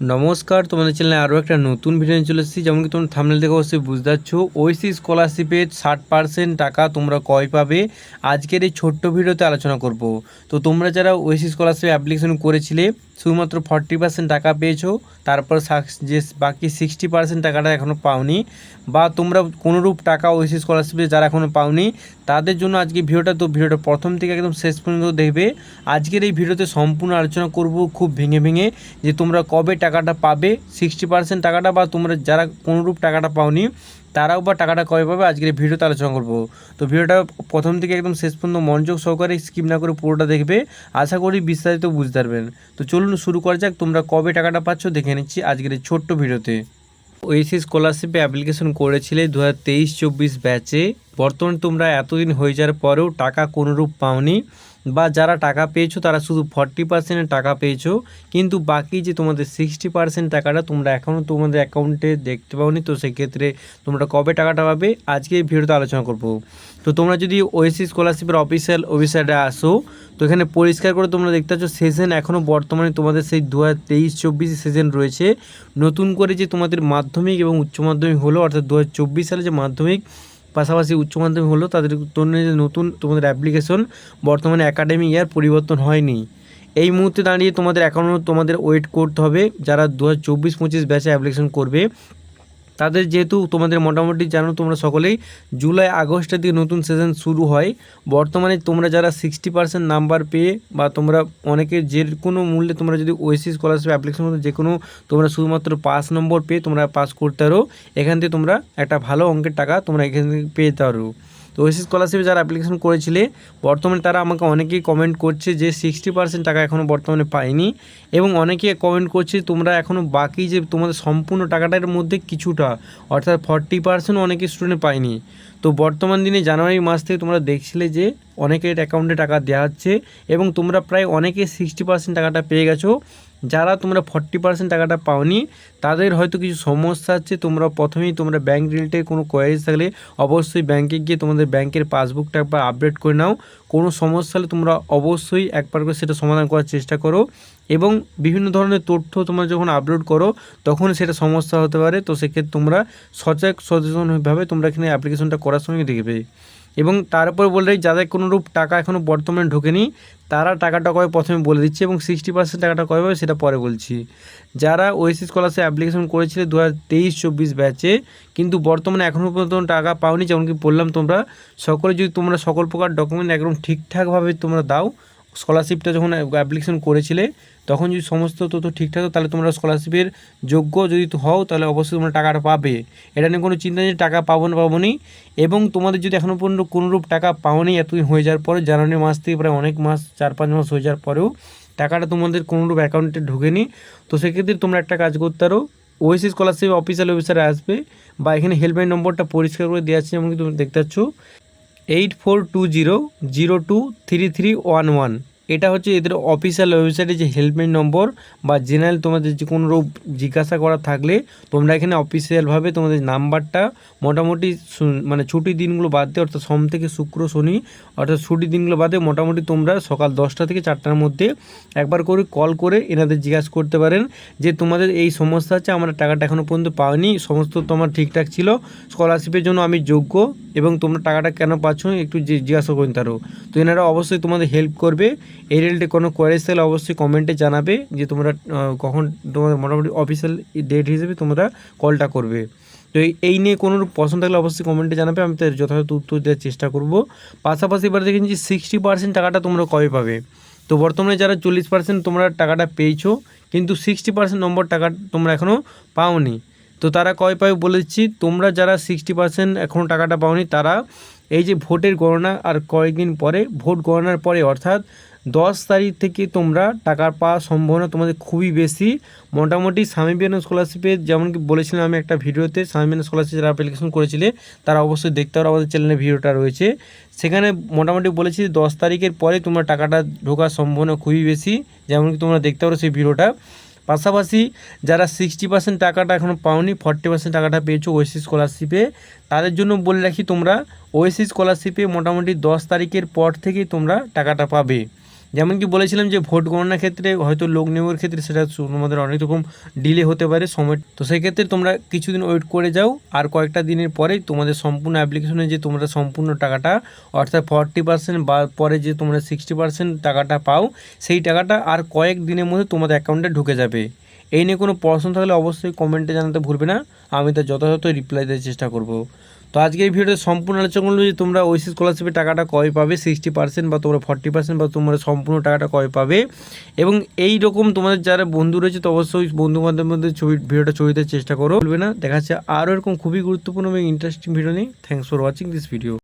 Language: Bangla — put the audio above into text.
নমস্কার, তোমাদের চ্যানেলে আরও একটা নতুন ভিডিও নিয়ে চলে এসেছি যেমন কি তোমরা থামনেল দেখে অবশ্যই বুঝতে পারছ। ওইসি স্কলারশিপের ষাট পার্সেন্ট টাকা তোমরা কয় পাবে? আজকের এই ছোট্ট ভিডিওতে আলোচনা করব। তো তোমরা যারা ওইসি স্কলারশিপ অ্যাপ্লিকেশন করেছিলে, শুধুমাত্র ফর্টি পার্সেন্ট টাকা পেয়েছ, তারপর যে বাকি সিক্সটি পার্সেন্ট টাকাটা এখনও পাওনি, বা তোমরা কোনোরূপ টাকা ওইসি স্কলারশিপে যারা এখনও পাওনি, তাদের জন্য আজকে ভিডিওটা, তো ভিডিওটা প্রথম থেকে একদম শেষ পর্যন্ত দেখবে। আজকের এই ভিডিওতে সম্পূর্ণ আলোচনা করব খুব ভেঙে ভেঙে, যে তোমরা কবে টাকাটা পাবে সিক্সটি পার্সেন্ট টাকাটা বা তোমরা যারা কোনোরূপ টাকাটা পাওনি, তারাও বা টাকাটা কবে পাবে, আজকের ভিডিওতে আলোচনা করব। তো ভিডিওটা প্রথম থেকে একদম শেষ পর্যন্ত মনোযোগ সহকারে স্কিপ না করে পুরোটা দেখবে, আশা করি বিস্তারিত বুঝতে পারবেন। তো চলুন শুরু করা যাক, তোমরা কবে টাকাটা পাচ্ছ দেখে নিচ্ছি আজকের এই ছোট্ট ভিডিওতে। ওএসি স্কলারশিপে অ্যাপ্লিকেশন করেছিলে দু হাজার তেইশ চব্বিশ ব্যাচে বর্তমানে তোমরা এতদিন হয়ে যাওয়ার পরেও টাকা কোনোরূপ পাওনি। বা যারা টাকা পেয়েছ, তারা শুধু ফর্টি পার্সেন্টের টাকা পেয়েছ, কিন্তু বাকি যে তোমাদের সিক্সটি পার্সেন্ট টাকাটা তোমরা এখনও তোমাদের অ্যাকাউন্টে দেখতে পাওনি, তো সেক্ষেত্রে তোমরা কবে টাকাটা পাবে? আজকে এই ভিডিওতে আলোচনা করব। তো তোমরা যদি ওএসি স্কলারশিপের অফিসিয়াল ওয়েবসাইটে আসো, তো এখানে পরিষ্কার করে তোমরা দেখতে পাচ্ছ সেশন এখনও বর্তমানে তোমাদের সেই দু হাজার তেইশ চব্বিশ সেশন রয়েছে। নতুন করে যে তোমাদের মাধ্যমিক এবং উচ্চ মাধ্যমিক হলো, অর্থাৎ দু হাজার চব্বিশ সালে যে মাধ্যমিক পাশাপাশি উচ্চ মাধ্যমিক হলো, তাদের জন্য যে নতুন তোমাদের অ্যাপ্লিকেশন বর্তমানে একাডেমিক ইয়ার পরিবর্তন হয়নি। এই মুহূর্তে দাঁড়িয়ে তোমাদের এখনও তোমাদের ওয়েট করতে হবে, যারা দু হাজার চব্বিশ পঁচিশ ব্যাচে অ্যাপ্লিকেশন করবে তাদের যেহেতু তোমাদের মোটামুটি জানো তোমরা সকলেই, জুলাই, আগস্টের দিকে নতুন সেশন শুরু হয়। বর্তমানে তোমরা যারা সিক্সটি পার্সেন্ট নাম্বার পেয়ে বা তোমরা অনেকে যে কোনো মূল্যে তোমরা যদি ওয়েসি স্কলারশিপ অ্যাপ্লিকেশন মধ্যে যে কোনো তোমরা শুধুমাত্র পাস নম্বর পেয়ে তোমরা পাস করতে পারো, এখান থেকে তোমরা একটা ভালো অঙ্কের টাকা তোমরা এখান থেকে পেয়ে পারো। তো ওয়েসি স্কলারশিপে যারা অ্যাপ্লিকেশন করেছিলে, বর্তমানে তারা আমাকে অনেকেই কমেন্ট করছে যে সিক্সটি পার্সেন্ট টাকা এখনও বর্তমানে পায়নি এবং অনেকে কমেন্ট করছে তোমরা এখনও বাকি যে তোমাদের সম্পূর্ণ টাকাটার মধ্যে কিছুটা, অর্থাৎ ফর্টি পার্সেন্ট অনেকে স্টুডেন্ট পায়নি। তো বর্তমান দিনে জানুয়ারি মাস থেকে তোমরা দেখছিলে যে অনেকের অ্যাকাউন্টে টাকা দেওয়া হচ্ছে এবং তোমরা প্রায় অনেকে সিক্সটি পার্সেন্ট টাকাটা পেয়ে গেছো। যারা তোমরা ফর্টি পার্সেন্ট টাকাটা পাওনি, তাদের হয়তো কিছু সমস্যা আছে। তোমরা প্রথমেই তোমরা ব্যাঙ্ক রিলেটেড কোনো কোয়ারিজ থাকলে অবশ্যই ব্যাঙ্কে গিয়ে তোমাদের ব্যাংকের পাসবুকটা একবার আপডেট করে নাও। কোনো সমস্যা হলে তোমরা অবশ্যই একবার করে সেটা সমাধান করার চেষ্টা করো এবং বিভিন্ন ধরনের তথ্য তোমরা যখন আপলোড করো তখন সেটা সমস্যা হতে পারে। তো সেক্ষেত্রে তোমরা সজাগ সচেতনভাবে তোমরা এখানে অ্যাপ্লিকেশনটা করার সময় দেখবে। এবং তারপর বলে রাখি, যাদের কোনোরূপ টাকা এখনও বর্তমানে ঢোকেনি, তারা টাকাটা কবে প্রথমে বলে দিচ্ছে এবং সিক্সটি পার্সেন্ট টাকাটা কবে পাবে সেটা পরে বলছি। যারা ওয়েসি স্কলারশিপ অ্যাপ্লিকেশন করেছিল দু হাজার তেইশ চব্বিশ ব্যাচে কিন্তু বর্তমানে এখনও পর্যন্ত টাকা পাওনি যেমন কি বললাম তোমরা, সকলে যদি তোমরা সকল প্রকার ডকুমেন্ট একদম ঠিকঠাকভাবে তোমরা দাও স্কলারশিপটা যখন অ্যাপ্লিকেশন করেছিলে তখন যদি সমস্ত তথ্য ঠিকঠাক থাকে, তাহলে তোমরা স্কলারশিপের যোগ্য যদি হও তাহলে অবশ্যই তোমরা টাকাটা পাবে। এটা নিয়ে কোনো চিন্তা নেই টাকা পাবো না পাবো নি। এবং তোমাদের যদি এখনও পর্যন্ত কোনোরূপ টাকা পাওনি এতদিন হয়ে যাওয়ার পরে জানুয়ারি মাস থেকে প্রায় অনেক মাস চার পাঁচ মাস হয়ে যাওয়ার পরেও টাকাটা তোমাদের কোনোরূপ অ্যাকাউন্টে ঢোকেনি তো সেক্ষেত্রে তোমরা একটা কাজ করতে পারো ওয়েসি স্কলারশিপ অফিসিয়াল ওয়েবসাইটে আসবে বা এখানে হেল্পলাইন নম্বরটা পরিষ্কার করে দেওয়া আছে যেমন কি তুমি দেখতে পাচ্ছ। Eight four two zero zero two three three one one এটা হচ্ছে এদের অফিসিয়াল ওয়েবসাইটে যে হেল্পলাইন নম্বর বা জেনারেল তোমাদের যে কোনো রোগ জিজ্ঞাসা করা থাকলে তোমরা এখানে অফিসিয়ালভাবে তোমাদের নাম্বারটা মোটামুটি মানে ছুটির দিনগুলো বাদ দিয়ে অর্থাৎ সোম থেকে শুক্র, শনি অর্থাৎ ছুটির দিনগুলো বাদে মোটামুটি তোমরা সকাল দশটা থেকে চারটার মধ্যে একবার করে কল করে এনাদের জিজ্ঞাসা করতে পারেন যে তোমাদের এই সমস্যা আছে আমরা টাকাটা এখনও পর্যন্ত পাওনি সমস্ত তোমার ঠিকঠাক ছিল স্কলারশিপের জন্য আমি যোগ্য এবং তোমরা টাকাটা কেন পাচ্ছ একটু জিজ্ঞাসা করতে পারো তো এনারা অবশ্যই তোমাদের হেল্প করবে এই রিলেটেড কোনো কোয়ারিজ থাকলে অবশ্যই কমেন্টে জানাবে যে তোমরা কখন তোমাদের মোটামুটি অফিসিয়াল ডেট হিসেবে তোমরা কলটা করবে। তো এই- নিয়ে কোনো পছন্দ থাকলে অবশ্যই কমেন্টে জানাবে, আমি তার যথাযথ উত্তর দেওয়ার চেষ্টা করব। পাশাপাশি এবার দেখেন যে সিক্সটি পার্সেন্ট টাকাটা তোমরা কবে পাবে? তো বর্তমানে যারা চল্লিশ পার্সেন্ট তোমরা টাকাটা পেয়েছ, কিন্তু সিক্সটি পার্সেন্ট নম্বর টাকা তোমরা এখনও পাওনি। তো তারা কয় পাবে বলে দিচ্ছি, তোমরা যারা সিক্সটি পার্সেন্ট এখনও টাকাটা পাওনি, তারা এই যে ভোটের গণনা আর কয়েকদিন পরে, ভোট গণনার পরে, অর্থাৎ দশ তারিখ থেকে তোমরা টাকা পাওয়ার সম্ভাবনা তোমাদের খুবই বেশি। মোটামুটি স্বামী বিবেকানন্দ স্কলারশিপে যেমন কি বলেছিলাম আমি একটা ভিডিওতে, স্বামী বিবেকানন্দ স্কলারশিপ যারা অ্যাপ্লিকেশন করেছিলে, তারা অবশ্যই দেখতে পারো আমাদের চ্যানেলে ভিডিওটা রয়েছে। সেখানে মোটামুটি বলেছি দশ তারিখের পরে তোমরা টাকাটা ঢোকার সম্ভাবনা খুবই বেশি যেমন কি তোমরা দেখতে পারো সেই ভিডিওটা। পাশাপাশি যারা সিক্সটি পার্সেন্ট টাকাটা এখনও পাওনি ফর্টি পার্সেন্ট টাকাটা পেয়েছ ওয়েসি স্কলারশিপে তাদের জন্য বলে রাখি তোমরা ওয়েসি স্কলারশিপে মোটামুটি দশ তারিখের পর থেকেই তোমরা টাকাটা পাবে। যেমন কি বলেছিলাম যে ভোট গণনার ক্ষেত্রে হয়তো লোক নিয়োগের ক্ষেত্রে সেটা তোমাদের অনেক রকম ডিলে হতে পারে, সময় তো সেই ক্ষেত্রে তোমরা কিছুদিন ওয়েট করে যাও, আর কয়েকটা দিনের পরেই তোমাদের সম্পূর্ণ অ্যাপ্লিকেশনে যে তোমরা সম্পূর্ণ টাকাটা, অর্থাৎ ফর্টি পার্সেন্ট বা পরে যে তোমরা সিক্সটি পার্সেন্ট টাকাটা পাও, সেই টাকাটা আর কয়েক দিনের মধ্যে তোমাদের অ্যাকাউন্টে ঢুকে যাবে। এই নিয়ে কোনো প্রশ্ন থাকলে অবশ্যই কমেন্টে জানাতে ভুলবে না, আমি তার যথাযথ রিপ্লাই দেওয়ার চেষ্টা করব। তো আজকের ভিডিওতে সম্পূর্ণ আলোচনা করল যে তোমরা ওইসি স্কলারশিপের টাকাটা কয় পাবে? সিক্সটি পার্সেন্ট বা তোমরা ফর্টি পার্সেন্ট বা তোমরা সম্পূর্ণ টাকাটা কয় পাবে? এবং এই রকম তোমাদের যারা বন্ধু রয়েছে, তো অবশ্যই বন্ধু বান্ধবের মধ্যে ছবি, ভিডিওটা ছবি দেওয়ার চেষ্টা করো। বলবে না। দেখা যাচ্ছে আরও এরকম খুবই গুরুত্বপূর্ণ এবং ইন্টারেস্টিং ভিডিও নেই thanks for watching this video